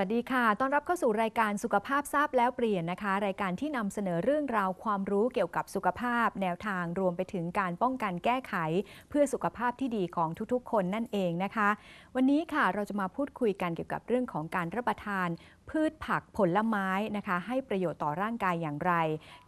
วัสดีค่ะ ต้อนรับเข้าสู่รายการสุขภาพทราบแล้วเปลี่ยนนะคะ รายการที่นำเสนอเรื่องราวความรู้เกี่ยวกับสุขภาพ แนวทางรวมไปถึงการป้องกันแก้ไข เพื่อสุขภาพที่ดีของทุกๆ คนนั่นเองนะคะ วันนี้ค่ะเราจะมาพูดคุยกันเกี่ยวกับเรื่องของการรับประทาน พืชผักผลไม้นะคะ ให้ประโยชน์ต่อร่างกายอย่างไร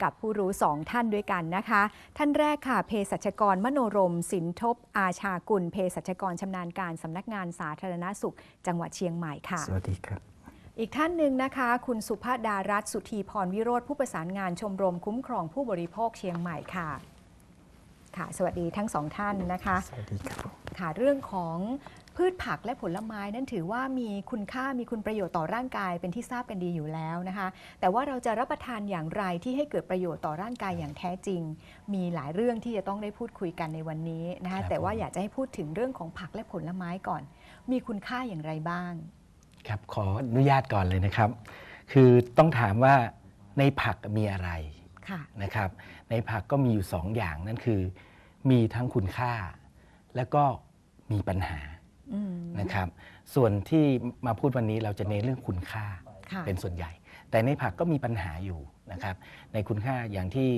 กับผู้รู้สองท่านด้วยกันนะคะ ท่านแรกค่ะเภสัชกรมโนรม สินทบ อาชากุลเภสัชกรชำนาญการสำนักงานสาธารณสุข จังหวัดเชียงใหม่ค่ะ สวัสดีครับ อีกท่านหนึ่งนะคะ คุณสุภาดารัตน์สุธีพรวิโรธผู้ประสานงานชมรมคุ้มครองผู้บริโภคเชียงใหม่ค่ะค่ะ สวัสดีทั้งสองท่านนะคะสวัสดีครับผมค่ะเรื่องของพืชผักและผลไม้นั้นถือว่ามีคุณค่ามีคุณประโยชน์ต่อร่างกายเป็นที่ทราบกันดีอยู่แล้วนะคะ แต่ว่าเราจะรับประทานอย่างไรที่ให้เกิดประโยชน์ต่อร่างกายอย่างแท้จริง มีหลายเรื่องที่จะต้องได้พูดคุยกันในวันนี้นะคะแต่ว่าอยากจะให้พูดถึงเรื่องของผักและผลไม้ก่อน มีคุณค่าอย่างไรบ้าง ครับขออนุญาตก่อนเลยนะครับ คือต้องถามว่าในผักมีอะไรค่ะนะครับ ในผักก็มีอยู่สองอย่างนั่นคือ มีทั้งคุณค่า แล้วก็มีปัญหาอืมนะครับ ส่วนที่มาพูดวันนี้เราจะเน้นเรื่องคุณค่าค่ะเป็นส่วนใหญ่ แต่ในผักก็มีปัญหาอยู่นะครับ ในคุณค่าอย่างที่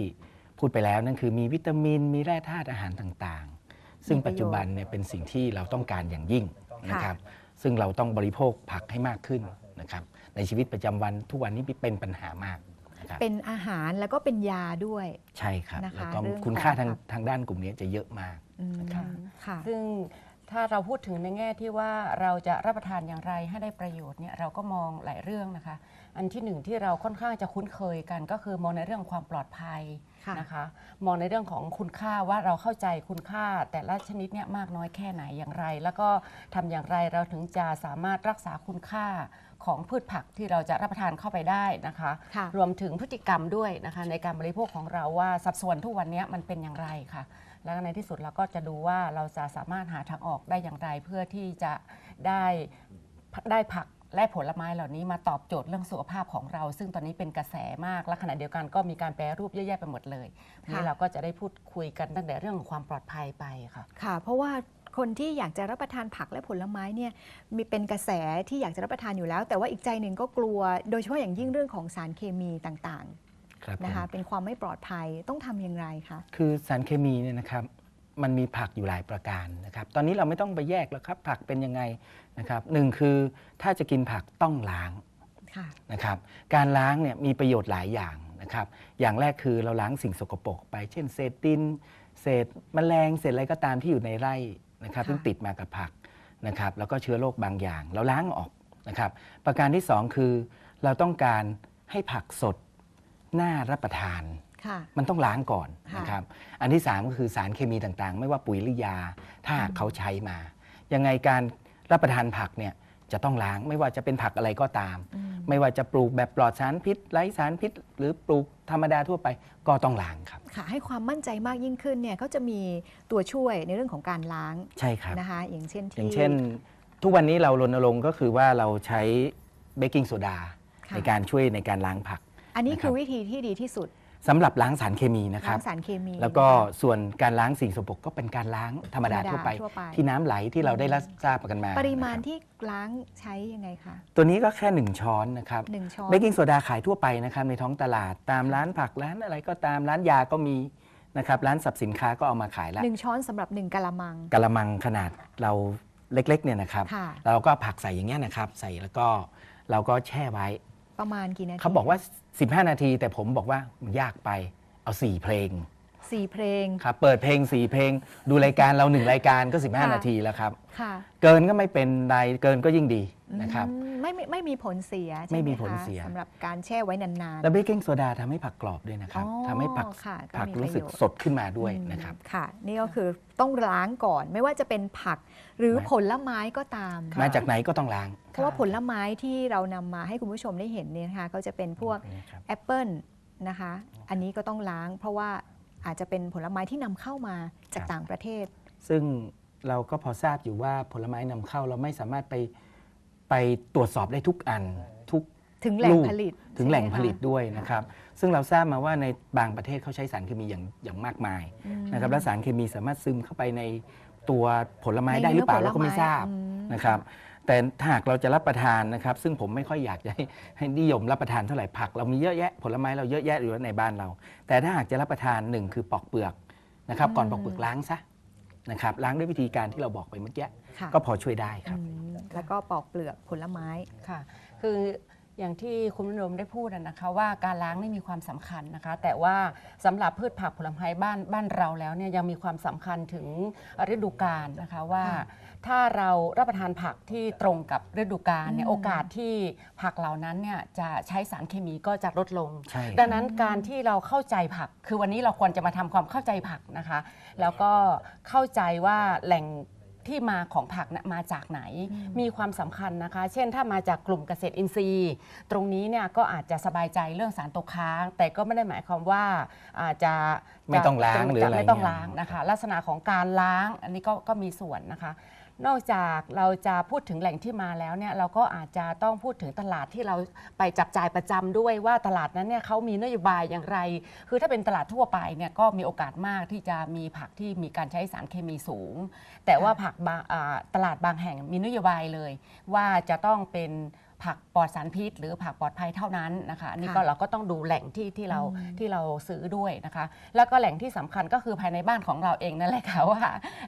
พูดไปแล้วนั่นคือมีวิตามินมีแร่ธาตุอาหารต่างๆ ซึ่งมีประโยชน์ปัจจุบันเนี่ยเป็นสิ่งที่เราต้องการอย่างยิ่งนะครับ ซึ่งเราต้องบริโภคผักให้มากขึ้นนะครับในชีวิตประจำวันทุกวันนี้เป็นปัญหามากนะครับเป็นอาหารแล้วก็เป็นยาด้วย ใช่ครับนะคะแล้วก็เรื่องของคุณค่าทางผัก ทางด้านกลุ่มนี้จะเยอะมาก อืมนะครับ ค่ะ ซึ่งถ้าเราพูดถึงในแง่ที่ว่าเราจะรับประทานอย่างไรให้ได้ประโยชน์เนี่ยเราก็มองหลายเรื่องนะคะ อันที่หนึ่งที่เราค่อนข้างจะคุ้นเคยกันก็คือมองในเรื่องความปลอดภัยค่ะ นะคะ มองในเรื่องของคุณค่าว่าเราเข้าใจคุณค่าแต่ละชนิดเนี่ยมากน้อยแค่ไหนอย่างไร แล้วก็ทำอย่างไรเราถึงจะสามารถรักษาคุณค่าของพืชผักที่เราจะรับประทานเข้าไปได้นะคะค่ะรวมถึงพฤติกรรมด้วยนะคะในการบริโภคของเราว่าสัดส่วนทุกวันนี้มันเป็นอย่างไรค่ะ แล้วในที่สุดเราก็จะดูว่าเราจะสามารถหาทางออกได้อย่างไร เพื่อที่จะได้ได้ผัก และผลไม้เหล่านี้มาตอบโจทย์เรื่องสุขภาพของเรา ซึ่งตอนนี้เป็นกระแสมากและขณะเดียวกันก็มีการแปรรูปเยอะแยะไปหมดเลยวันนี้เราก็จะได้พูดคุยกันตั้งแต่เรื่องของความปลอดภัยไปค่ะ ค่ะ เพราะว่าคนที่อยากจะรับประทานผักและผลไม้เนี่ยมีเป็นกระแสที่อยากจะรับประทานอยู่แล้ว แต่ว่าอีกใจหนึ่งก็กลัว โดยเฉพาะอย่างยิ่งเรื่องของสารเคมีต่างครับๆนะคะผมเป็นความไม่ปลอดภัยต้องทำอย่างไรคะ คือสารเคมีเนี่ยนะครับ มันมีผักอยู่หลายประการนะครับ ตอนนี้เราไม่ต้องไปแยกแล้วครับ ผักเป็นยังไงนะครับหนึ่งคือถ้าจะกินผักต้องล้างค่ะนะครับ การล้างเนี่ยมีประโยชน์หลายอย่างนะครับ อย่างแรกคือเราล้างสิ่งสกปรกไป เช่น เศษดิน เศษแมลง เศษอะไรก็ตามที่อยู่ในไร่นะครับค่ะซึ่งติดมากับผักนะครับ แล้วก็เชื้อโรคบางอย่าง เราล้างออกนะครับ ประการที่สองคือ เราต้องการให้ผักสดน่ารับประทานค่ะ มันต้องล้างก่อนค่ะนะครับอันที่ 3 ก็คือสารเคมีต่างๆ ไม่ว่าปุ๋ยหรือยา ถ้าหากเขาใช้มา ยังไงการรับประทานผักเนี่ยจะต้องล้างไม่ว่าจะเป็นผักอะไรก็ตามอืมไม่ว่าจะปลูกแบบปลอดสารพิษไร้สารพิษ หรือปลูกธรรมดาทั่วไปก็ต้องล้างครับค่ะให้ความมั่นใจมากยิ่งขึ้นเนี่ยเขาจะมีตัวช่วยในเรื่องของการล้างใช่ครับนะคะอย่างเช่นที่อย่างเช่น ทุกวันนี้เรารณรงค์ก็คือว่าเราใช้เบกกิ้งโซดาค่ะในการช่วยในการล้างผัก อันนี้นะครับคือวิธีที่ดีที่สุด สำหรับล้างสารเคมีนะคล้ารับงสารเคมี แล้วก็นะคะส่วนการล้างสิ่งสกปรกก็เป็นการล้างธรรมดาธรรมดาทั่วไป ทั่วไป ที่น้ำไหลที่เราได้รับทราบกันมาปริมาณนะครับที่ล้างใช้ยังไงคะตัวนี้ก็แค่1ช้อนนะครับหนึ่งช้อน เบกกิ้งโซดาขายทั่วไปนะครับในท้องตลาดตามร้านผักร้านอะไรก็ตามร้านยาก็มีนะครับร้านสับสินค้าก็เอามาขายแล้วหนึ่งช้อนสำหรับหนึ่งกะละมัง กะละมังขนาดเราเล็กๆเนี่ยนะครับ ค่ะ เราก็ผักใส่อย่างเงี้ยนะครับ ใส่แล้วก็เราก็แช่ไว้ ประมาณกี่นาทีเขาบอกว่า 15 นาที แต่ผมบอกว่ามันยากไปเอา 4 เพลง สี่เพลง ครับเปิดเพลง4เพลง ดูรายการเราหนึ่งรายการก็ ค่ะ 15 นาทีแล้วครับ ค่ะเกินก็ไม่เป็นไรเกินก็ยิ่งดีนะครับ อืมไม่ไม่ไม่มีผลเสียใช่หไม่มีคะผลเสีย สำหรับการแช่ไว้นาน แล้วเบกกิ้งโซดาทำให้ผักกรอบด้วยนะครับอ๋อทำให้ผักค่ะก็ผักมีรู้สึกประโยชน์ สดขึ้นมาๆด้วยอืมนะครับ ค่ะ นี่ก็คือต้องล้างก่อน ไม่ว่าจะเป็นผักหรือไม่ ผลไม้ก็ตาม มาจากไหนก็ต้องล้างเพราะว่าผลไม้ที่เรานำมาให้คุณผู้ชมได้เห็นเนี่ยนะคะก็จะเป็นพวกนะครับ แอปเปิลนะคะ อันนี้ก็ต้องล้างเพราะว่า อาจจะเป็นผลไม้ที่นำเข้ามาจากครับต่างประเทศ ซึ่งเราก็พอทราบอยู่ว่าผลไม้นำเข้าเราไม่สามารถไปไปตรวจสอบได้ทุกอันทุก ถึงแหล่งลูก ผลิตถึงแหล่งใช่ไมผลิตคะด้วยนะครับ ซึ่งเราทราบมาว่าในบางประเทศเขาใช้สารเคมีอย่างอย่างมากมายนะครับและสารเคมีสามารถซึมเข้าไปในตัวผลไม้ในได้หรือเปล่าเนื้อเราก็ไม่ผลไม้ทราบอืม นะครับ แต่ถ้าหากเราจะรับประทานนะครับ ซึ่งผมไม่ค่อยอยากจะให้ให้นิยมรับประทานเท่าไหร่ผัก เรามีเยอะแยะผลไม้เราเยอะแยะอยู่แล้วในบ้านเรา แต่ถ้าหากจะรับประทานหนึ่งคือปอกเปลือกนะครับ ก่อนปอกเปลือกล้างซะนะครับล้างด้วยวิธีการที่เราบอกไปเมื่อกี้ค่ะก็พอช่วยได้ครับ อืมแล้วก็ปอกเปลือกผลไม้ ค่ะ คืออย่างที่คุณมนมได้พูดอะนะคะ ว่าการล้างนี่มีความสำคัญนะคะ แต่ว่าสำหรับพืชผักผลไม้บ้านบ้านเราแล้วเนี่ยยังมีความสำคัญถึงฤดูกาลนะคะว่าค่ะ ถ้าเรารับประทานผักที่ตรงกับฤดูกาลเนี่ยอืมโอกาสที่ผักเหล่านั้นเนี่ยจะใช้สารเคมีก็จะลดลง ใช่ดังนั้นการที่เราเข้าใจผัก คือวันนี้เราควรจะมาทำความเข้าใจผักนะคะ แล้วก็เข้าใจว่าแหล่งที่มาของผักนะมาจากไหน มีความสำคัญนะคะ เช่นถ้ามาจากกลุ่มเกษตรอินทรีย์ ตรงนี้เนี่ยก็อาจจะสบายใจเรื่องสารตกค้าง แต่ก็ไม่ได้หมายความว่าอาจจะไม่ต้องล้างจหรืออะไรไม่ต้องเงี้ย ล้างนะคะ ลักษณะของการล้างอันนี้ก็ก็มีส่วนนะคะ นอกจากเราจะพูดถึงแหล่งที่มาแล้วเนี่ยเราก็อาจจะต้องพูดถึงตลาดที่เราไปจับจ่ายประจำด้วยว่าตลาดนั้นเนี่ยเขามีนโยบายอย่างไร คือถ้าเป็นตลาดทั่วไปเนี่ยก็มีโอกาสมากที่จะมีผักที่มีการใช้สารเคมีสูง แต่ว่าผักตลาดบางแห่งมีนโยบายเลย ว่าจะต้องเป็น ผักปลอดสารพิษ หรือผักปลอดภัยเท่านั้นนะคะอันนี้ก็ค่ะเราก็ต้องดูแหล่งที่ที่เราอืมที่เราซื้อด้วยนะคะ แล้วก็แหล่งที่สำคัญก็คือภายในบ้านของเราเองนั่นแหละค่ะว่า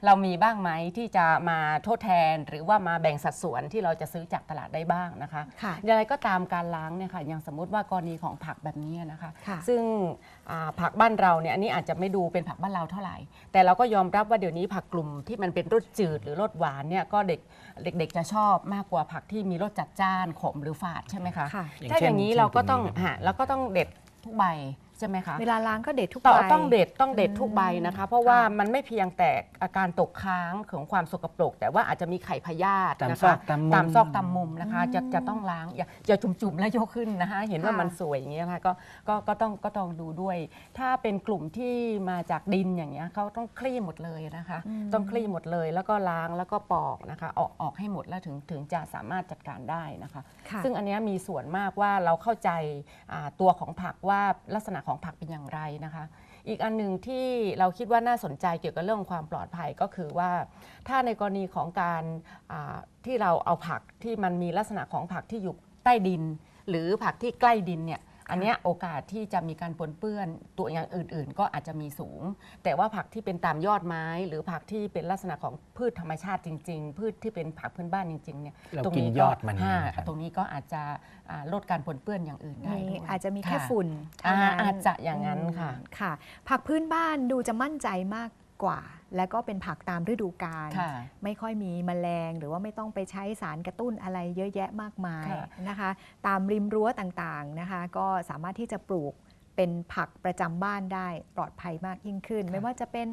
เรามีบ้างไหมที่จะมาทดแทน หรือว่ามาแบ่งสัดส่วนที่เราจะซื้อจากตลาดได้บ้างนะคะ ค่ะ อย่างไรก็ตามการล้างเนี่ยค่ะอย่างสมมุติว่ากรณีของผักแบบนี้นะคะ ค่ะ ซึ่ง อ่าผักบ้านเราเนี่ยอันนี้อาจจะไม่ดูเป็นผักบ้านเราเท่าไหร่ แต่เราก็ยอมรับว่าเดี๋ยวนี้ผักกลุ่มที่มันเป็นรสจืดหรือรสหวานเนี่ยก็เด็กเด็กๆจะชอบมากกว่าผักที่มีรสจัดจ้านขมหรือฝาดใช่ไหมคะค่ะอย่างถ้าอย่างนี้เช่นเราก็ต้องเช่นตรงนี้ครับฮะเราก็ต้องเด็ดทุกใบใช่ไหมคะเวลาล้างก็เด็ดทุกต้องใบต้องเด็ดต้องเด็ดทุกใบนะคะ เพราะว่าค่ะมันไม่เพียงแต่อาการตกค้างของความสกปรก แต่ว่าอาจจะมีไข่พยาธิตามนะซอคะกตามมุมตามซอกตามมุมนะคะ จะจะต้องล้างอย่าอย่าจุ่มๆแล้วยกขึ้นนะคะ เห็นว่าค่ะมันสวยอย่างเงี้ยนะคะก็ก็ก็ต้องก็ต้องดูด้วย ถ้าเป็นกลุ่มที่มาจากดินอย่างเงี้ยเขาต้องคลี่หมดเลยนะคะ ต้องคลี่หมดเลยแล้วก็ล้างแล้วก็ปอกนะคะ ออกออกให้หมดแล้วถึงถึงจะสามารถจัดการได้นะคะค่ะซึ่งอันเนี้ยมีส่วนมากว่าเราเข้าใจอ่าตัวของผักว่าลักษณะของของผักเป็นอย่างไรนะคะ อีกอันหนึ่งที่เราคิดว่าน่าสนใจเกี่ยวกับเรื่องความปลอดภัยก็คือว่า ถ้าในกรณีของการที่เราเอาผักที่มันมีลักษณะของผักที่อยู่ใต้ดิน หรือผักที่ใกล้ดินเนี่ย อันเนี้ยโอกาสที่จะมีการปนเปื้อนตัวอย่างอื่น ๆ ก็อาจจะมีสูง แต่ว่าผักที่เป็นตามยอดไม้ หรือผักที่เป็นลักษณะของพืชธรรมชาติจริง ๆ พืชที่เป็นผักพื้นบ้านจริงๆเนี่ยเราตรงกินนี้ยอดมันอ่านะครับ ตรงนี้ก็อาจจะอ่าลดการปนเปื้อนอย่างอื่นได้มีด้วยอาจจะมีแค่ค่ะฝุ่นเท่าอ่านั้นอาจจะอย่างนั้นค่ะอืมค่ะ ผักพื้นบ้านดูจะมั่นใจมากกว่า แล้วก็เป็นผักตามฤดูกาลค่ะไม่ค่อยมีแมลง หรือว่าไม่ต้องไปใช้สารกระตุ้นอะไรเยอะแยะมากมายค่ะ นะคะ ตามริมรั้วต่างๆนะคะ ก็สามารถที่จะปลูกเป็นผักประจำบ้านได้ปลอดภัยมากยิ่งขึ้น ไม่ว่าจะเป็น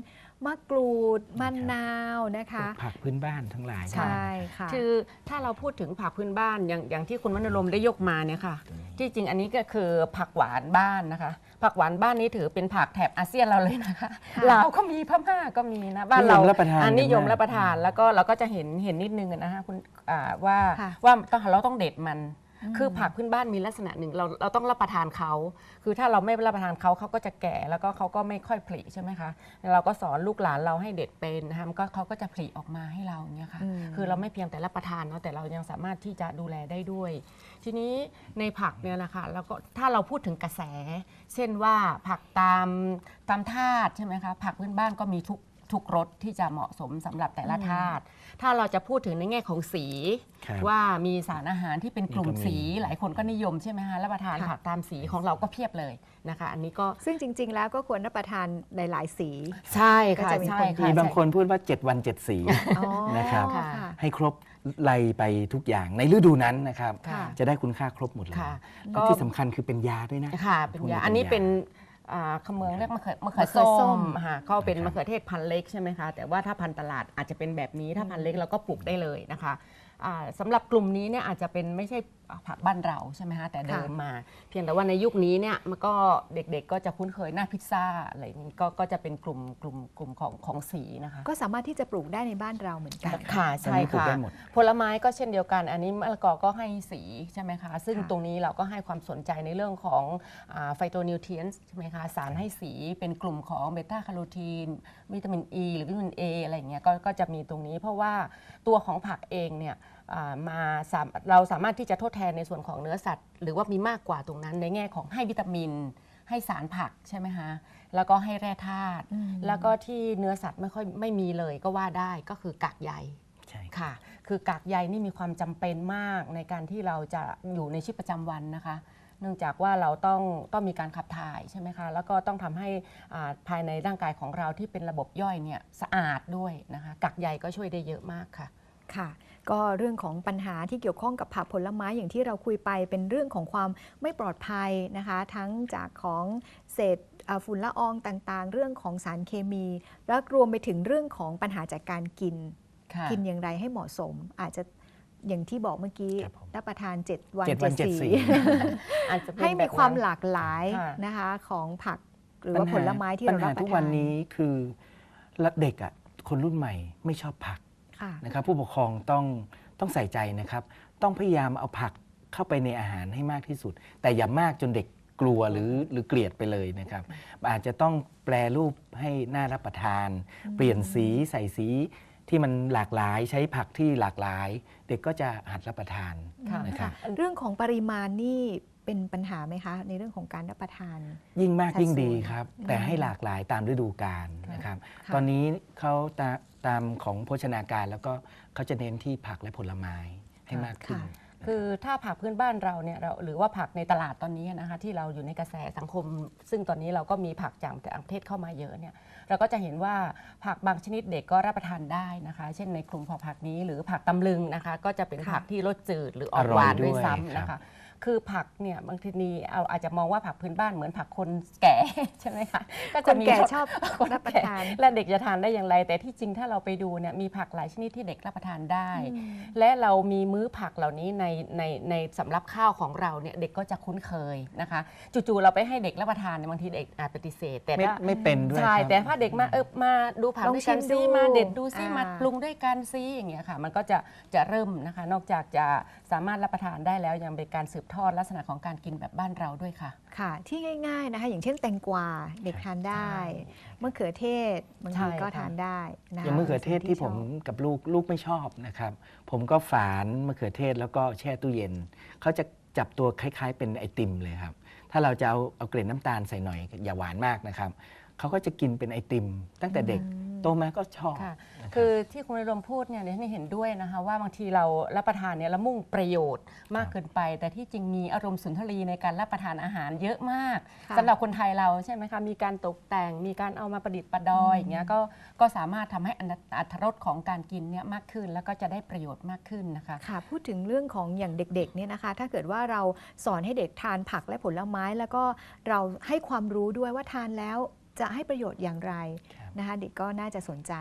มะกรูดมะนาวนะคะ ผักพื้นบ้านทั้งหลาย ใช่ค่ะ คือถ้าเราพูดถึงผักพื้นบ้านอย่างอย่างที่คุณวรรณรมได้ยกมาเนี่ยค่ะ ที่จริงอันนี้ก็คือผักหวานบ้านนะคะ ผักหวานบ้านนี้ถือเป็นผักแถบอาเซียนเราเลยนะคะค่ะลาวก็มีพม่าก็มีนะบ้านนิยเรามรับประทานอันนิยมกันากรับประทานแล้วก็เราก็จะเห็นเห็นนิดนึงนะคะคุณอ่าว่าค่ะว่าต้องเราต้องเด็ดมันอืม คือผักพื้นบ้านมีลักษณะหนึ่งเราเราต้องรับประทานเขาคือถ้าเราไม่รับประทานเขาเขาก็จะแก่แล้วก็เขาก็ไม่ค่อยผลิใช่ไหมคะเราก็สอนลูกหลานเราให้เด็ดเป็นนะคะมันก็เขาก็จะผลิออกมาให้เราอย่างเงี้ยค่ะอืมคือเราไม่เพียงแต่รับประทานเนาะแต่เรายังสามารถที่จะดูแลได้ด้วย ทีนี้ในผักเนี่ยนะคะแล้วก็ถ้าเราพูดถึงกระแส เช่นว่าผักตามตามธาตุใช่ไหมคะผักพื้นบ้านก็มีทุก ทุกรสที่จะเหมาะสมสำหรับแต่ละธาตุถ้าเราจะพูดถึงในแง่ของสี ครับ ว่ามีสารอาหารที่เป็นกลุ่มนี่ก็มีสีหลายคนก็นิยมใช่ไหมคะรับประทานค่ะ ผักตามสีของเราก็เพียบเลยนะคะ อันนี้ก็ซึ่งจริง ๆ แล้วก็ควรรับประทานหลาย ๆ สี ใช่ค่ะก็จะมี ใช่คนค่ะ มีบางคนพูดว่า 7 วัน 7 สี อ๋อนะครับ ค่ะ ให้ครบไล่ไปทุกอย่างในฤดูนั้นนะครับ ค่ะ จะได้คุณค่าครบหมดเลยค่ะ และที่สำคัญคือเป็นยาด้วยนะ ค่ะเป็นยาพวกนี้เป็นอันนี้ยาเป็น อ่าคำเมืองเรียกมะเขือมะเขือมะเขือส้ส้มมค่ะก็เป็นนะครับมะเขือเทศพันธุ์เล็กใช่ไหมคะ แต่ว่าถ้าพันธุ์ตลาดอาจจะเป็นแบบนี้ถ้าพันธุ์เล็กเราก็ปลูกได้เลยนะคะอ่าสำหรับกลุ่มนี้เนี่ยอาจจะเป็นไม่ใช่ ผักบ้านเราใช่ไหมคะแต่เดิมมา เพียงแต่ว่าในยุคนี้เนี่ยมันก็เด็กๆ ก็จะคุ้นเคยหน้าพิซซ่าอะไรอย่างนี้ก็ก็จะเป็นกลุ่มกลุ่มกลุ่มของของสีนะคะ ก็สามารถที่จะปลูกได้ในบ้านเราเหมือนกันค่ะตอนใช่นี้ปลูกค่ะได้หมดผลไม้ก็เช่นเดียวกัน อันนี้มะละกอก็ให้สีใช่ไหมคะ ซึ่งค่ะตรงนี้เราก็ให้ความสนใจในเรื่องของไฟโตนิวเทรียนใช่ไหมคะสารให้สีเป็นกลุ่มของเบต้าคาโรทีน วิตามินอ e, ีหรือวิตามิน A อะไรอย่างเงี้ยก็ก็จะมีตรงนี้ เพราะว่าตัวของผักเองเนี่ยอ่า มาสามเราสามารถที่จะทดแทนในส่วนของเนื้อสัตว์ หรือว่ามีมากกว่าตรงนั้น ในแง่ของให้วิตามิน ให้สารผักใช่ไหมคะแล้วก็ให้แร่ธาตุอืมแล้วก็ที่เนื้อสัตว์ไม่ค่อยไม่มีเลยก็ว่าได้ก็คือกากใยใช่ค่ะ คือกากใยนี่มีความจำเป็นมากในการที่เราจะอยู่ในชีวิตประจำวันนะคะ เนื่องจากว่าเราต้องต้องมีการขับถ่ายใช่ไหมคะ แล้วก็ต้องทำให้อ่าภายในร่างกายของเราที่เป็นระบบย่อยเนี่ยสะอาดด้วยนะคะ กากใยก็ช่วยได้เยอะมากค่ะ ค่ะ ก็เรื่องของปัญหาที่เกี่ยวข้องกับผักผลไม้อย่างที่เราคุยไปเป็นเรื่องของความไม่ปลอดภัยนะคะ ทั้งจากของเศษอ่าฝุ่นละอองต่างๆ เรื่องของสารเคมี แล้วรวมไปถึงเรื่องของปัญหาจากการกินค่ะกินอย่างไรให้เหมาะสม อาจจะอย่างที่บอกเมื่อกี้ครับผมรับประทาน 7 วันเจ็ดวันเจ็ด7สีสีอาจจะเป็นให้มีแบบความนั้นหลากหลายค่ะนะคะของผักหรือว่าผลไม้ที่ปัเราญรัหาบประทานทุกวันนี้คือเด็กอะคนรุ่นใหม่ไม่ชอบผักค่ะ นะครับผู้ปกครองต้องต้องใส่ใจนะครับ ต้องพยายามเอาผักเข้าไปในอาหารให้มากที่สุด แต่อย่ามากจนเด็กกลัวหรือหรือเกลียดไปเลยนะครับ อาจจะต้องแปลรูปให้น่ารับประทาน เปลี่ยนสีใส่สีที่มันหลากหลายใช้ผักที่หลากหลาย เด็กก็จะหัดรับประทานค่ะนะครับเรื่องของปริมาณนี่ เป็นปัญหาไหมคะ ในเรื่องของการรับประทาน ยิ่งมากสัดยิ่งดีส่วนครับอืมแต่ให้หลากหลายตามฤดูกาลค่ะนะครับค่ะตอนนี้เขาตาตามของโภชนาการแล้วก็เขาจะเน้นที่ผักและผลไม้ให้มากขึ้นค่ะคือถ้าผักพื้นบ้านเราเนี่ยเราหรือว่าผักในตลาดตอนนี้นะคะที่เราอยู่ในกระแสสังคม ซึ่งตอนนี้เราก็มีผักจากต่างประเทศเข้ามาเยอะเนี่ยเราก็จะเห็นว่าผักบางชนิดเด็กก็รับประทานได้นะคะ เช่นในกลุ่มของผักนี้หรือผักตำลึงนะคะ ก็จะเป็นค่ะผักที่รสจืดหรือออกอร่อยหวานด้วยด้วยซ้ำนะครัคะบ คือผักเนี่ยบางทีนี่เอาอาจจะมองว่าผักพื้นบ้านเหมือนผักคนแก่ ใช่ไหมคะก็คจะนมีแก่รสชอบคนรับประแก่ทานและเด็กจะทานได้อย่างไร แต่ที่จริงถ้าเราไปดูเนี่ยมีผักหลายชนิดที่เด็กรับประทานได้อืมและเรามีมื้อผักเหล่านี้ในในในสำรับข้าวของเราเนี่ยเด็กก็จะคุ้นเคยนะคะจู่ๆเราไปให้เด็กรับประทานเนี่ยบางทีเด็กอาจปฏิเสธ แต่ไม่ถ้าไม่เป็นด้วยใช่ครับแต่ถ้าเด็กมาเออมาดูผักลองด้วยกันชิมซิดูมาเด็ดดูซิอ่ามมาปรุงด้วยกันซิอย่างเงี้ยค่ะ มันก็จะจะเริ่มนะคะ นอกจากจะสามารถรับประทานได้แล้วยังเป็นการสืบทอดลักษณะของการกินแบบบ้านเราด้วยค่ะ ค่ะ ที่ง่าย ๆนะคะ อย่างเช่นแตงกวาเด็กทานได้มะเขือเทศบางใช่ทีก็ค่ะทานได้นะคะอย่างมะเขือเทศที่ผมชอบกับลูกลูกไม่ชอบนะครับ ผมก็ฝานมะเขือเทศแล้วก็แช่ตู้เย็นเขาจะจับตัวคล้าย ๆ เป็นไอติมเลยครับ ถ้าเราจะเอาเอาเกล็ดน้ำตาลใส่หน่อยอย่าหวานมากนะครับ เขาก็จะกินเป็นไอติม ตั้งแต่เด็กโตมาก็ชอบ ค่ะนะครับคือที่คุณนรมพูดเนี่ยดิฉันเห็นด้วยนะคะว่าบางทีเรารับประทานเนี่ยเรามุ่งประโยชน์มากครับเกินไป แต่ที่จริงมีอารมณ์สุนทรีในการรับประทานอาหารเยอะมากค่ะ สำหรับคนไทยเราใช่ไหมคะมีการตกแต่งมีการเอามาประดิษฐ์ประดอยอย่างเงี้ยก็ก็สามารถทำให้อัตรสของการกินเนี่ยมากขึ้น แล้วก็จะได้ประโยชน์มากขึ้นนะคะ ค่ะพูดถึงเรื่องของอย่างเด็กๆเนี่ยนะคะ ถ้าเกิดว่าเราสอนให้เด็กทานผักและผลไม้ แล้วก็เราให้ความรู้ด้วยว่าทานแล้ว จะให้ประโยชน์อย่างไรครับนะคะเด็กก็น่าจะสนใจ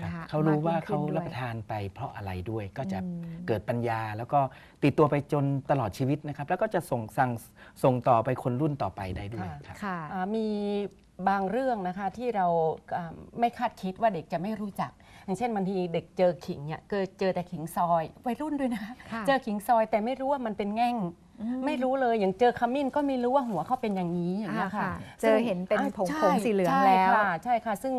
ครับนะคะเขารู้ว่ายิ่งเขาขึ้นด้วยรับประทานไปเพราะอะไรด้วยก็จะอืมเกิดปัญญาแล้วก็ติดตัวไปจนตลอดชีวิตนะครับ แล้วก็จะส่งสั่งส่งต่อไปคนรุ่นต่อไปได้ด้วยครับค่ะอ่ามีบางเรื่องนะคะที่เราอ่าไม่คาดคิดว่าเด็กจะไม่รู้จัก อย่างเช่นบางทีเด็กเจอขิงเนี่ยเกิดเจอแต่ขิงซอยวัยรุ่นด้วยนะคะค่ะเจอขิงซอยแต่ไม่รู้ว่ามันเป็นแง่ง ไม่รู้เลยอย่างเจอขมิ้นก็ไม่รู้ว่าหัวเขาเป็นอย่างนี้อย่างนี้ยอ่าค่ะค่ะ เจอเห็นเป็นอ่าผงๆใช่สีเหลืองใช่แล้วค่ะใช่ค่ะ ซึ่ง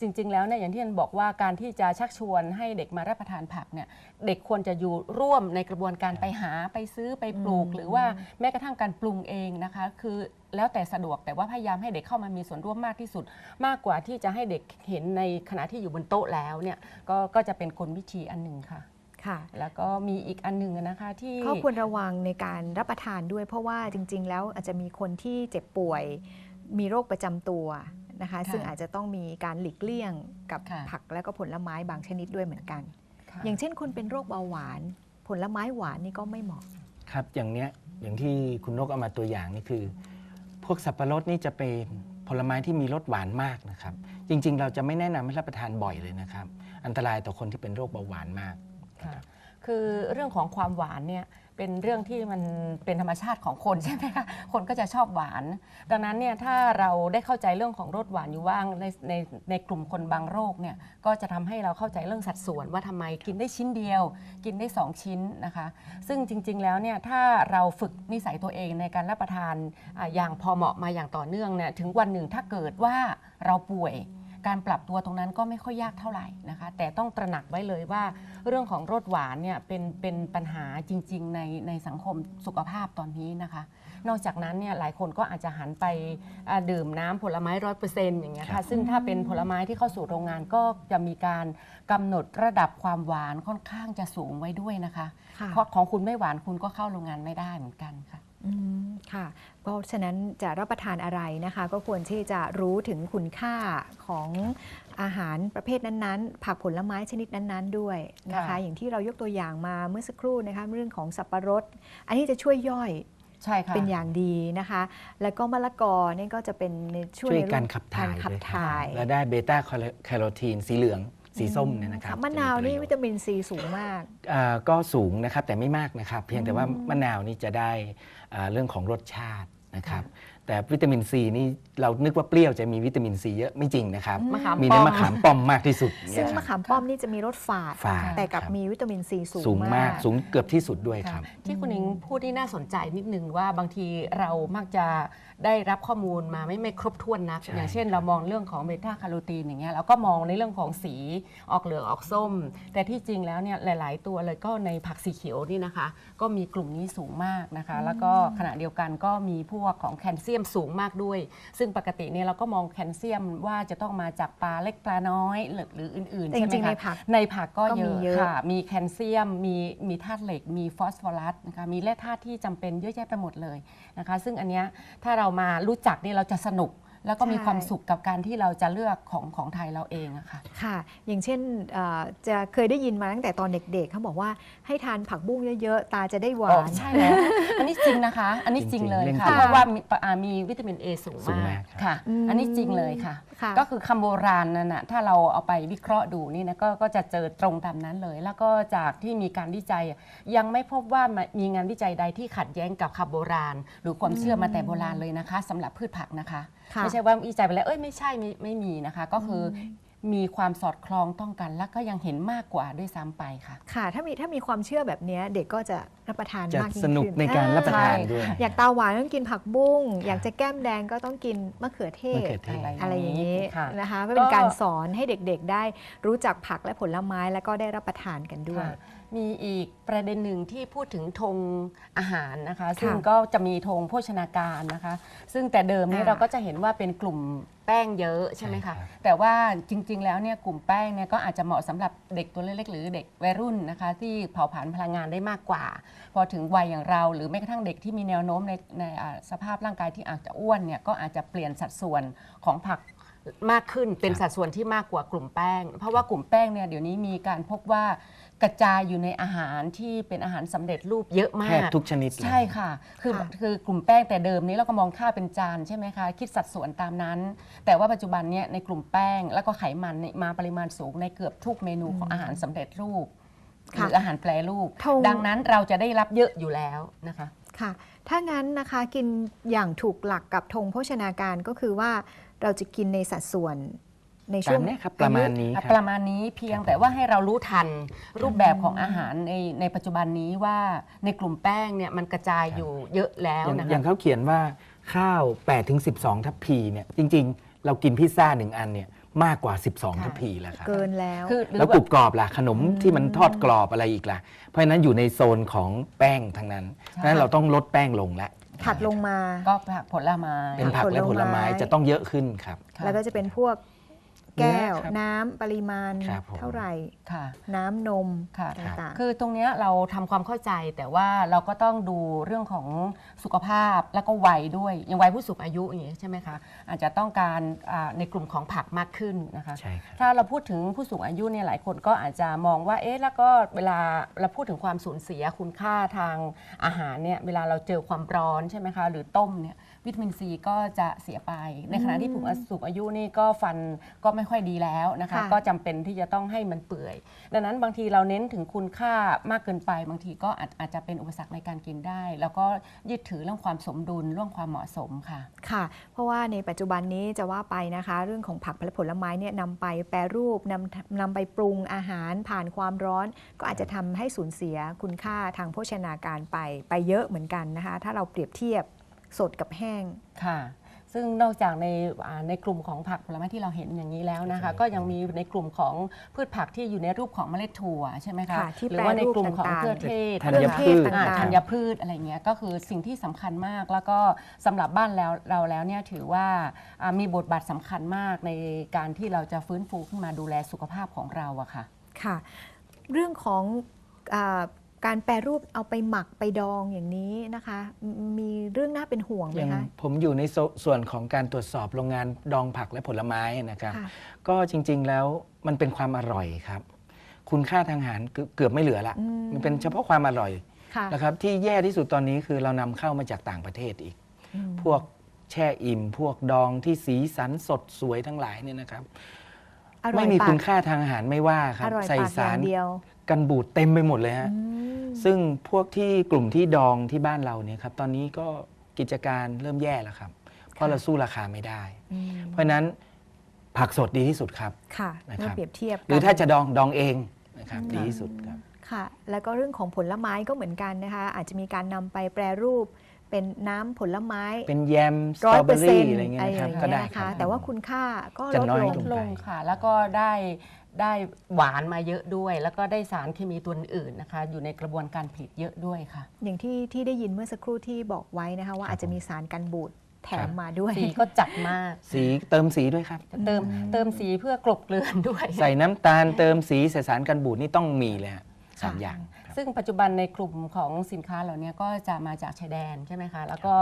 จริง ๆ แล้วเนี่ยอย่างที่อันบอกว่าการที่จะชักชวนให้เด็กมารับประทานผักเนี่ยเด็กควรจะอยู่ร่วมในกระบวนการไปหาไปซื้อไปปลูกอืมหรือว่าแม้กระทั่งการปรุงเองนะคะ คือแล้วแต่สะดวกแต่ว่าพยายามให้เด็กเข้ามามีส่วนร่วมมากที่สุด มากกว่าที่จะให้เด็กเห็นในขณะที่อยู่บนโต๊ะแล้วเนี่ยก็ก็จะเป็นกลวิธีอันหนึ่งค่ะ ค่ะ แล้วก็มีอีกอันหนึ่งนะคะที่ก็ควรระวังในการรับประทานด้วย เพราะว่าจริง ๆ แล้วอาจจะมีคนที่เจ็บป่วย มีโรคประจำตัวนะคะค่ะซึ่งอาจจะต้องมีการหลีกเลี่ยงกับค่ะผักและก็ผลไม้บางชนิดด้วยเหมือนกันค่ะอย่างเช่นคนเป็นโรคเบาหวาน ผลไม้หวานนี่ก็ไม่เหมาะ ครับอย่างเนี้ยอย่างที่คุณนกเอามาตัวอย่างนี่คือ พวกสับปะรดนี่จะเป็นผลไม้ที่มีรสหวานมากนะครับ จริง ๆ เราจะไม่แนะนำให้รับประทานบ่อยเลยนะครับ อันตรายต่อคนที่เป็นโรคเบาหวานมาก ค่ะคือเรื่องของความหวานเนี่ยเป็นเรื่องที่มันเป็นธรรมชาติของคนใช่ไหมคะคนก็จะชอบหวาน ดังนั้นเนี่ยถ้าเราได้เข้าใจเรื่องของรสหวานอยู่บ้างในในในกลุ่มคนบางโรคเนี่ยก็จะทำให้เราเข้าใจเรื่องสัดส่วนว่าทำไมกินได้ชิ้นเดียว กินได้ 2 ชิ้นนะคะ ซึ่งจริงๆแล้วเนี่ยถ้าเราฝึกนิสัยตัวเองในการรับประทานออย่างพอเหมาะมาอย่างต่อเนื่องเนี่ยถึงวันหนึ่งถ้าเกิดว่าเราป่วย การปรับตัวตรงนั้นก็ไม่ค่อยยากเท่าไหร่นะคะ แต่ต้องตระหนักไว้เลยว่า เรื่องของรสหวานเนี่ยเป็นเป็นปัญหาจริง ๆ ในในสังคมสุขภาพตอนนี้นะคะ นอกจากนั้นเนี่ยหลายคนก็อาจจะหันไปอ่าดื่มน้ำผลไม้ร้อยเปอร์เซ็นต์อย่างเงี้ยครัค่ะบซึ่งถ้าเป็นผลไม้ที่เข้าสู่โรงงานก็จะมีการกำหนดระดับความหวานค่อนข้างจะสูงไว้ด้วยนะคะค่ะ เพราะของคุณไม่หวานคุณก็เข้าโรงงานไม่ได้เหมือนกันค่ะ อืมค่ะ เพราะฉะนั้นจะรับประทานอะไรนะคะ ก็ควรที่จะรู้ถึงคุณค่าของอาหารประเภทนั้นๆ ผักผลไม้ชนิดนั้นๆ ด้วยนะคะ ค่ะ อย่างที่เรายกตัวอย่างมาเมื่อสักครู่นะคะเรื่องของสับปะรด อันนี้จะช่วยย่อยใช่ค่ะ เป็นอย่างดีนะคะ แล้วก็มะละกอนี่ก็จะเป็นในช่วยช่วยในการเรื่องขับถ่ายการขับด้วยครับถ่าย และได้เบต้าแคโรทีนสีเหลือง สีส้มเนี่ยนะครับมะนาวนี่จะวิประโยชตามินซีสูงมากอ่าก็สูงนะครับแต่ไม่มากนะครับ เพียงแต่ว่าอืมมะนาวนี่จะได้อ่าเรื่องของรสชาตินะครับแต่วิตามินซีนี่เรานึกว่าเปรี้ยวจะมีวิตามินซีเยอะไม่จริงนะครับมะขามมีป้ในอมมะขามป้อมมากที่สุดซึ่งเนี่ยคมะรับขามป้อมนี่จะมีรสฝาดฝาดแต่กลับครับมีวิตามินซีสูงสูงมากกสูงเกือบที่สุดด้วยครับ ที่คุณหญิงพูดที่น่าสนใจนิดนึงว่าบางทีเรามักจะ ได้รับข้อมูลมาไม่ไม่ครบถ้วนนักใช่อย่างเช่นเรามองเรื่องของเบต้าคาโรทีนอย่างเงี้ยเราก็มองในเรื่องของสีออกเหลืองออกส้ม แต่ที่จริงแล้วเนี่ยหลาย ๆ ตัวเลยก็ในผักสีเขียวนี่นะคะ ก็มีกลุ่มนี้สูงมากนะคะ แล้วก็ขณะเดียวกันก็มีพวกของแคลเซียมสูงมากด้วย ซึ่งปกติเนี่ยเราก็มองแคลเซียมว่าจะต้องมาจากปลาเล็กปลาน้อยหรือหรืออื่นๆแต่จใช่ไหมริงๆคะในผักในผักก็ก็เยมีอะเยอะค่ะ มีแคลเซียมมีมีธาตุเหล็ก มีฟอสฟอรัสนะคะมีแร่ธาตุที่จำเป็นเยอะแยะไปหมดเลยนะคะ ซึ่งอันเนี้ยถ้าเรามารู้จักนี่เราจะสนุก แล้วก็มีใช่ความสุขกับการที่เราจะเลือกของของไทยเราเองอะค่ะ ค่ะ อย่างเช่นเอ่อจะเคยได้ยินมาตั้งแต่ตอนเด็กๆเขาบอกว่าให้ทานผักบุ้งเยอะๆ ตาจะได้หวาอ๋อนใช่แล้ว อันนี้จริงนะคะ อันนี้จริงเลยค่ะจริงๆเพราะว่ามีอ่ามีวิตามิน A สูงสูงมามากกครับ ค่ะ อืมอันนี้จริงเลยค่ะ ค่ะ ก็คือคำโบราณนั่นนะถ้าเราเอาไปวิเคราะห์ดูนี่นะก็ก็จะเจอตรงตามนั้นเลย แล้วก็จากที่มีการวิจัย ยังไม่พบว่ามีงานวิจัยใดที่ขัดแย้งกับคำโบราณ หรือความเชื่อมาแต่โบราณเลยนะคะสำหรับพืชผักนะคะค่ะ ไม่ใช่ว่าวิจัยไปแล้วเอ้ยไม่ใช่ไม่ไม่มีนะคะ ก็คืออมีความสอดคล้องต้องกัน และก็ยังเห็นมากกว่าด้วยซ้ำไปค่ะ ค่ะ ถ้ามีถ้ามีความเชื่อแบบเนี้ยเด็กก็จะรับประทานจะมากยิ่งสนุกขึ้ในการรับประทานใช่ด้วย อยากตาหวานต้องกินผักบุ้ง อยากจะแก้มแดงก็ต้องกินมะเขือเทมะศเขือเทศ อะไรอย่างนี้ค่ะนะคะเพื่อเป็นการสอนให้เด็กๆ ได้รู้จักผักและผลไม้แล้วก็ได้รับประทานกันด้วย ค่ะ มีอีกประเด็นหนึ่งที่พูดถึงธงอาหารนะคะ ซึ่งค่ะก็จะมีธงโภชนาการนะคะ ซึ่งแต่เดิมนี้อ่าเราก็จะเห็นว่าเป็นกลุ่มแป้งเยอะใช่ไหมใช่ครัคะบแต่ว่าจริง ๆ แล้วเนี่ยกลุ่มแป้งเนี่ยก็อาจจะเหมาะสำหรับเด็กตัวเล็กๆหรือเด็กวัยรุ่นนะคะ ที่เผาผลาญพลังงานได้มากกว่า พอถึงวัยอย่างเราหรือแม้กระทั่งเด็กที่มีแนวโน้มในในอ่าสภาพร่างกายที่อาจจะอ้วนเนี่ยก็อาจจะเปลี่ยนสัดส่วนของผัก มากขึ้นเป็นสัดส่วนที่มากกว่ากลุ่มแป้ง เพราะว่ากลุ่มแป้งเนี่ยเดี๋ยวนี้มีการพบว่ากระจายอยู่ในอาหารที่เป็นอาหารสำเร็จรูปเยอะมาแทกบทุกชนิดเลยใช่ค่ะ คือค่ะคือกลุ่มแป้งแต่เดิมนี้เราก็มองค่าเป็นจานใช่ไหมคะ คิดสัดส่วนตามนั้น แต่ว่าปัจจุบันเนี่ยในกลุ่มแป้งแล้วก็ไขมันเนี่ยมาปริมาณสูงในเกือบทุกเมนูของอาหารสำเร็จรูปหค่ะรืออาหารแปรรูปธงดังนั้นเราจะได้รับเยอะอยู่แล้วนะคะค่ะ ถ้างั้นนะคะกินอย่างถูกหลักกับธงโภชนาการก็คือว่า เราจะกินในสัดส่วนในช่ตาวมงเนี้ยครับประมาณนี้คปรับระมาณนี้เพียงแต่ว่าให้เรารู้ทันรูปแบบของอาหารในในปัจจุบันนี้ว่าในกลุ่มแป้งเนี่ยมันกระจายอยู่เยอะแล้วอย่างนะอย่าคะงเขาเขียนว่าข้าว8ถึง12 ทัพพีเนี่ยจริง ๆ เรากินพิซซ่าหนึ่งอันเนี่ยมากกว่า 12 ทัพพีแล้วครับเกินแล้วคือหรืแล้วอกรุบกรอบล่ะขนมที่มันทอดกรอบอะไรอีกล่ะ เพราะฉะนั้นอยู่ในโซนของแป้งทั้งนั้นเพราะฉะนั้นเราต้องลดแป้งลงแล้ว ถัดลงมา ก็ผักผลไม้เป็นผักและผลไม้ผลไม้ จะต้องเยอะขึ้นครับค่ะแล้วก็จะเป็นพวก แก้วเนื้อครับน้ำปริมาณครับผม เท่าไหร่ ค่ะ น้ำนมค่ะ ต่างคือตรงเนี้ยเราทำความเข้าใจแต่ว่าเราก็ต้องดูเรื่องของสุขภาพแล้วก็วัยด้วยอย่างวัยผู้สูงอายุอย่างนี้ใช่ไหมคะอาจจะต้องการอ่าในกลุ่มของผักมากขึ้นนะคะ ใช่ครับ ถ้าเราพูดถึงผู้สูงอายุเนี่ยหลายคนก็อาจจะมองว่าเอ๊ะแล้วก็เวลาเราพูดถึงความสูญเสียคุณค่าทางอาหารเนี่ยเวลาเราเจอความร้อนใช่ไหมคะหรือต้มเนี่ยวิตามินซีก็จะเสียไป ในขณะที่ผู้สูงอายุนี่ก็ฟันก็ไม่ค่อยดีแล้วนะคะ ค่ะ ก็จำเป็นที่จะต้องให้มันเปื่อย ดังนั้นบางทีเราเน้นถึงคุณค่ามากเกินไป บางทีก็อาจอาจจะเป็นอุปสรรคในการกินได้ แล้วก็ยึดถือเรื่องความสมดุลเรื่องความเหมาะสมค่ะ ค่ะ เพราะว่าในปัจจุบันนี้จะว่าไปนะคะ เรื่องของผักและผลไม้เนี่ยนำไปแปรรูปนำนำไปปรุงอาหารผ่านความร้อน ก็อาจจะทำให้สูญเสียคุณค่าทางโภชนาการไปไปเยอะเหมือนกันนะคะ ถ้าเราเปรียบเทียบสดกับแห้ง ค่ะ ซึ่งนอกจากในอ่าในกลุ่มของผักผลไม้ที่เราเห็นอย่างนี้แล้วนะคะ ก็ยังมีในกลุ่มของพืชผักที่อยู่ในรูปของเมล็ดถั่วใช่ไหมคะค่ะที่หรือว่าในกลุ่มของแปรรูปต่างๆเครือเทศธัญนะคะพืชต่างๆอ่าธัญพืชอะไรเงี้ยก็คือสิ่งที่สำคัญมาก แล้วก็สำหรับบ้านแล้วเราแล้วเนี่ยถือว่าอ่ามีบทบาทสำคัญมากในการที่เราจะฟื้นฟูขึ้นมาดูแลสุขภาพของเราอะค่ะค่ะ เรื่องของอา การแปรรูปเอาไปหมักไปดองอย่างนี้นะคะมมีเรื่องน่าเป็นห่วงไหมอย่างคะผมอยู่ในโซส่วนของการตรวจสอบโรงงานดองผักและผลไม้นะครับค่ะก็จริงๆแล้วมันเป็นความอร่อยครับ คุณค่าทางอาหารเกือบเกือบไม่เหลือละอืมมันเป็นเฉพาะความอร่อยค่ะนะครับที่แย่ที่สุดตอนนี้คือเรานำเข้ามาจากต่างประเทศอีกอืมพวกแช่อิ่ม พวกดองที่สีสันสดสวยทั้งหลายเนี่ยนะครับอร่อไม่ยมีปากคุณค่าทางอาหารไม่ว่าครัอบร่อยใส่ปากอสาย่ารงเดียว กันบูดเต็มไปหมดเลยฮะอืมซึ่งพวกที่กลุ่มที่ดองที่บ้านเราเนี่ยครับตอนนี้ก็กิจการเริ่มแย่แล้วครับ เพราะเราสู้ราคาไม่ได้อืมเพราะฉะนั้นผักสดดีที่สุดครับค่ะนะครับเมื่อเปรียบเทียบหรือกันถ้าจะดองดองเองนะครับอืมดีที่สุดครับค่ะแล้วก็เรื่องของผลไม้ก็เหมือนกันนะคะ อาจจะมีการนำไปแปรรูปเป็นน้ำผลไม้ เป็นแยมสร้ตอรอยเบเปออร์เซ็รี่นต์อะไรเงี้ยอะไรอนะครับย่างก็เงี้ยได้นะครัคะบแต่ว่าคุณค่าก็จะลดน้อยลงลงลงค่ะ แล้วก็ได้ ได้หวานมาเยอะด้วย แล้วก็ได้สารเคมีตัวอื่นนะคะ อยู่ในกระบวนการผลิตเยอะด้วยค่ะอย่างที่ที่ได้ยินเมื่อสักครู่ที่บอกไว้นะคะว่าครับอาจจะมีสารกันบูดแถครัมบมาด้วย สีก็จัดมากสีเติมสีด้วยครับ เติมเติมสีเพื่อกลบเกลื่อนด้วยใส่น้ำตาลเติมสีใส่สารกันบูดนี่ต้องมีเลยฮะสามอย่างครับ ซึ่งปัจจุบันในกลุ่มของสินค้าเหล่านี้ก็จะมาจากชายแดนใช่ไหมคะ แล้วก็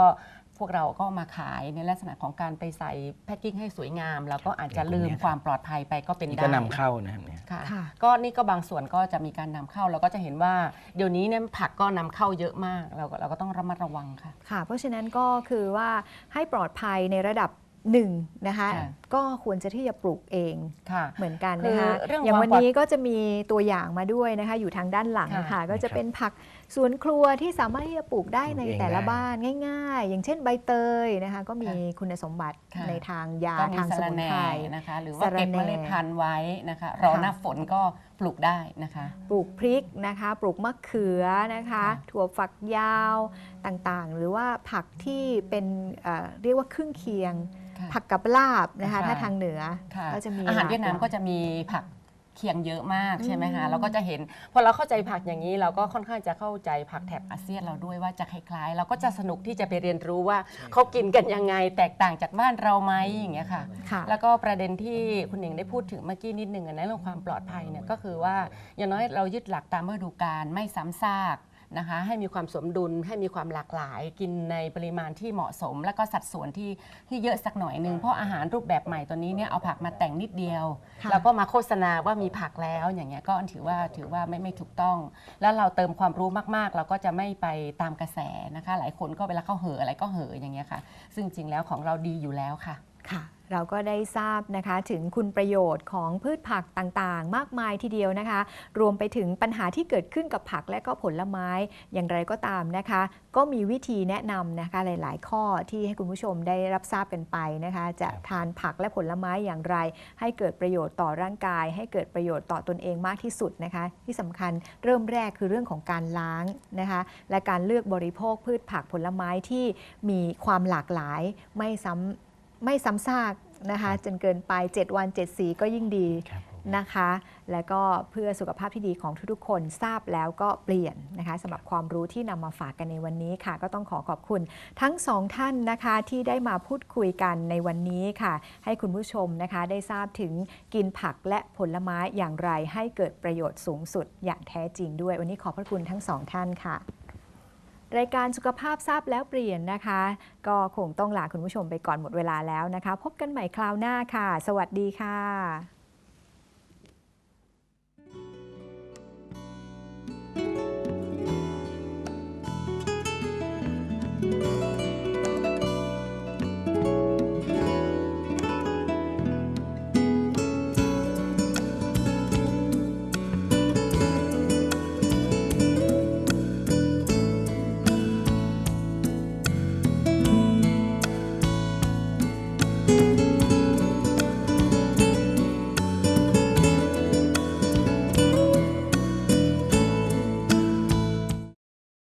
พวกเราก็มาขายในลักษณะของการไปใส่แพ็กกิ้งให้สวยงาม แล้วก็อาจจะลืมความปลอดภัยไปก็เป็นนี่ได้ ก็นำเข้านะครับเนี่ย ค่ะค่ะ ก็นี่ก็บางส่วนก็จะมีการนำเข้าเราก็จะเห็นว่าเดี๋ยวนี้เนี่ยผักก็นำเข้าเยอะมาก เราก็เราก็ต้องระมัดระวังค่ะ ค่ะ เพราะฉะนั้นก็คือว่าให้ปลอดภัยในระดับ หนึ่งนะคะค่ะก็ควรจะที่จะปลูกเองค่ะ เหมือนกันนะคะคือเรื่องอย่างความวันปลอดนี้ก็จะมีตัวอย่างมาด้วยนะคะ อยู่ทางด้านหลังค่ะ ค่ะก็จะเป็นผักสวนครัวที่สามารถที่จะปลูกได้ในปลูกเองแต่ละได้บ้านง่าย ๆ อย่างเช่นใบเตยนะคะ ก็มีคุณสมบัติค่ะ ในทางยาก็มีทางสสะระมุนแหน่ไพร นะคะ หรือว่าสะระเก็บแหน่เมล็ดพันธุ์ไว้นะคะ รอค่ะหน้าฝนก็ปลูกได้นะคะ ปลูกพริกนะคะ ปลูกมะเขือนะคะ ค่ะ ถั่วฝักยาวต่างๆ หรือว่าผักที่เป็นเอ่อเรียกว่าครึ่งเคียงค่ะ ผักกับลาบนะคะ ค่ะ ถ้าทางเหนือค่ะก็จะมีอาหารหลเวียดนามหลก็จะมีผักเคียงเยอะมากใช่ไหมคะอืมเราก็จะเห็นพอเราเข้าใจผักอย่างนี้ เราก็ค่อนข้างจะเข้าใจผักแถบอาเซียนเราด้วยว่าจะคล้ายๆ เราก็จะสนุกที่จะไปเรียนรู้ว่าเขากินกันยังไงแตกต่างจากบ้านเราไหมอย่างเงี้ยค่ะ ค่ะ แล้วก็ประเด็นที่คุณหนิงได้พูดถึงเมื่อกี้นิดหนึ่งอะนะเรื่องความปลอดภัยเนี่ยก็คือว่าอย่างน้อยเรายึดหลักตามฤดูกาลไม่ซ้ำซาก นะคะให้มีความสมดุลให้มีความหลากหลาย กินในปริมาณที่เหมาะสม แล้วก็สัดส่วนที่ที่เยอะสักหน่อยหนึ่งเพราะอาหารรูปแบบใหม่ตัวนี้เนี่ยเอาผักมาแต่งนิดเดียว ค่ะ แล้วก็มาโฆษณาว่ามีผักแล้วอย่างเงี้ยก็ถือว่าถือว่าไม่ไม่ถูกต้อง แล้วเราเติมความรู้มากๆ เราก็จะไม่ไปตามกระแสนะคะ หลายคนก็เวลาเขาเหอะอะไรก็เหอะอย่างเงี้ยค่ะ ซึ่งจริงแล้วของเราดีอยู่แล้วค่ะ ค่ะ เราก็ได้ทราบนะคะถึงคุณประโยชน์ของพืชผักต่างๆ มากมายทีเดียวนะคะ รวมไปถึงปัญหาที่เกิดขึ้นกับผักและก็ผลไม้อย่างไรก็ตามนะคะ ก็มีวิธีแนะนำนะคะหลาย ๆ ข้อที่ให้คุณผู้ชมได้รับทราบกันไปนะคะ จะทานผักและผลไม้อย่างไร ให้เกิดประโยชน์ต่อร่างกาย ให้เกิดประโยชน์ต่อตนเองมากที่สุดนะคะ ที่สำคัญเริ่มแรกคือเรื่องของการล้างนะคะ และการเลือกบริโภคพืชผักผลไม้ที่มีความหลากหลายไม่ซ้ำ ไม่ซ้ำซากนะคะจนเกินไป 7 วัน 7 สีก็ยิ่งดีครับผมนะคะ แล้วก็เพื่อสุขภาพที่ดีของทุกๆ คนทราบแล้วก็เปลี่ยนนะคะสำหรับความรู้ที่นำมาฝากกันในวันนี้ค่ะ ก็ต้องขอขอบคุณทั้งสองท่านนะคะที่ได้มาพูดคุยกันในวันนี้ค่ะ ให้คุณผู้ชมนะคะได้ทราบถึงกินผักและผลไม้อย่างไรให้เกิดประโยชน์สูงสุดอย่างแท้จริงด้วย วันนี้ขอบพระคุณทั้งสองท่านค่ะ รายการสุขภาพทราบแล้วเปลี่ยนนะคะ ก็คงต้องลาคุณผู้ชมไปก่อนหมดเวลาแล้วนะคะ พบกันใหม่คราวหน้าค่ะ สวัสดีค่ะ